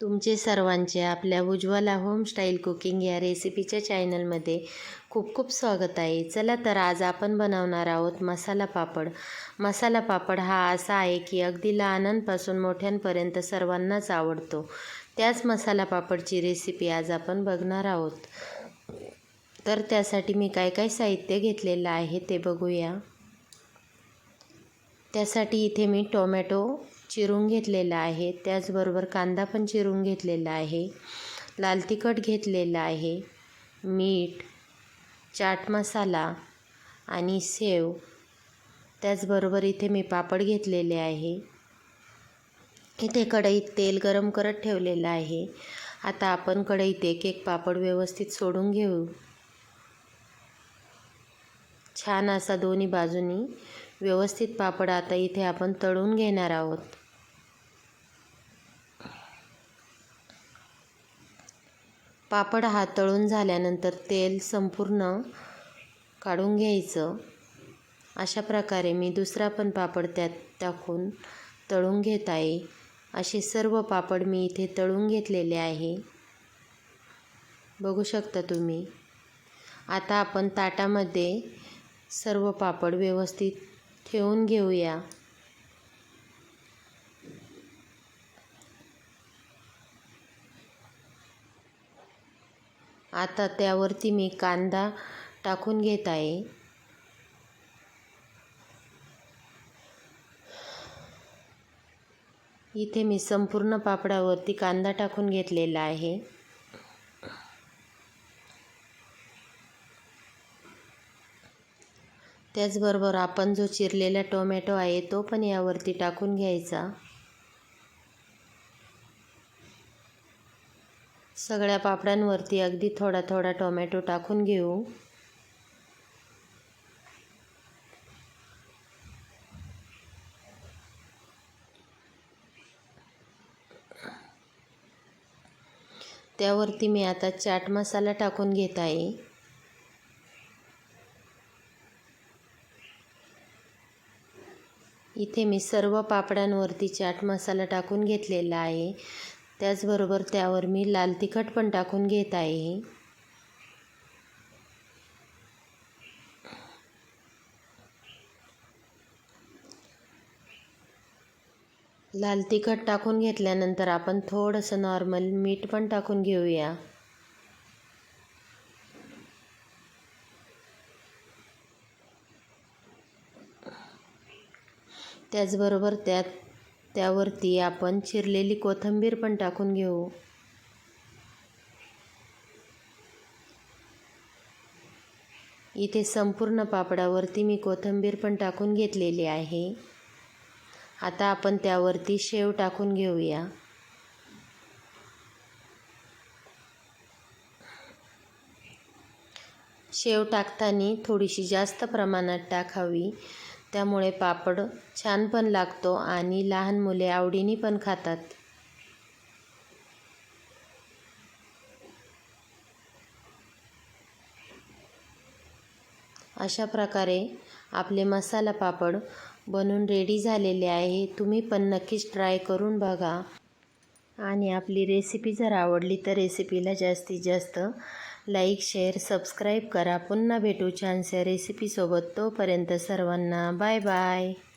तुमचे सर्वांचे आपल्या उज्ज्वला होमस्टाईल कुकिंग या रेसिपीच्या चॅनलमध्ये खूप खूप स्वागत आहे. चला तर आज आपण बनवणार आहोत मसाला पापड. मसाला पापड हा असा आहे की अगदी लहानांपासून मोठ्यांपर्यंत सर्वांनाच आवडतो. त्याच मसाला पापडची रेसिपी आज आपण बघणार आहोत. तर त्यासाठी मी काय काय साहित्य घेतलेलं आहे ते बघूया. त्यासाठी इथे मी टोमॅटो चिरून घेतलेला आहे. त्याचबरोबर कांदा पण चिरून घेतलेला आहे. लाल तिखट घेतलेलं आहे. मीठ चाट मसाला आणि सेव. त्याचबरोबर इथे मी पापड घेतलेले आहे. इथे कढईत तेल गरम करत ठेवलेलं आहे. आता आपण कढईत एक एक पापड व्यवस्थित सोडून घेऊ. छान असा दोन्ही बाजूनी व्यवस्थित पापड आता इथे आपण तळून घेणार आहोत. पापड हा तळून झाल्यानंतर तेल संपूर्ण काढून घ्यायचं. अशा प्रकारे मी दुसरा पण पापड त्यात टाकून तळून घेत आहे. असे सर्व पापड मी इथे तळून घेतलेले आहे. बघू शकता तुम्ही. आता आपण ताटामध्ये सर्व पापड व्यवस्थित ठेवून घेऊया. आता त्यावरती मी कांदा टाकून घेत आहे. इथे मी संपूर्ण पापडावरती कांदा टाकून घेतलेला आहे. त्याचबरोबर आपण जो चिरलेला टोमॅटो आहे तो पण यावरती टाकून घ्यायचा. सगळ्या पापडांवरती अगदी थोडा थोडा टोमॅटो टाकून घेऊ. त्यावरती मी आता चाट मसाला टाकून घेत आहे. इथे मी सर्व पापड्यांवरती चाट मसाला टाकून घेतलेला आहे. त्याचबरोबर त्यावर मी लाल तिखट पण टाकून घेत आहे. लाल तिखट टाकून घेतल्यानंतर आपण थोडंसं नॉर्मल मीठ पण टाकून घेऊया. त्याचबरोबर त्यात त्यावरती आपण चिरलेली कोथिंबीर पण टाकून घेऊ. इथे संपूर्ण पापडावरती मी कोथिंबीर पण टाकून घेतलेली आहे. आता आपण त्यावरती शेव टाकून घेऊया. शेव टाकताना थोडीशी जास्त प्रमाणात टाकावी. त्यामुळे पापड छान पण लागतो आणि लहान मुले आवडीने पण खातात. अशा प्रकारे आपले मसाला पापड बनून रेडी झालेले आहे. तुम्ही पण नक्कीच ट्राय करून बघा. आणि आपली रेसिपी जर आवडली तर रेसिपीला जास्तीत जास्त लाईक शेअर सबस्क्राईब करा. पुन्हा भेटू छानशा रेसिपीसोबत. तोपर्यंत सर्वांना बाय बाय.